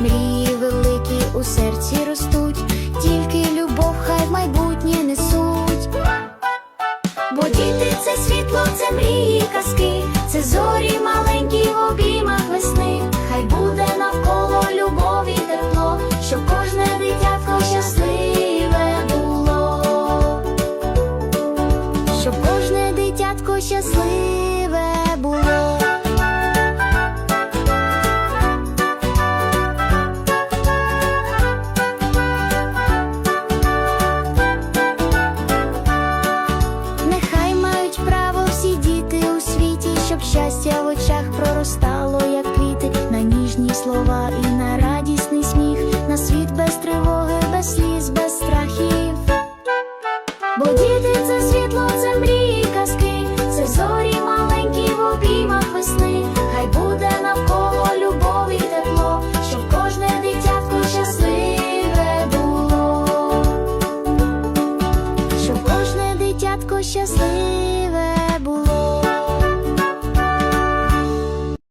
мрії великі у серці ростуть, тільки любов, хай в майбутнє несуть. Бо діти це світло, це мрії, казки, це зорі маленькі в обіймах весни, хай буде навколо любові тепло, щоб кожне дитятко щасливе було, щоб кожне дитятко щасливе. Слова і на радісний сміх, на світ без тривоги, без сліз, без страхів. Бо діти це світло, це мрії, казки, це зорі маленькі в обіймах весни. Хай буде навколо любов і тепло, щоб кожне дитятко щасливе було, щоб кожне дитятко щасливе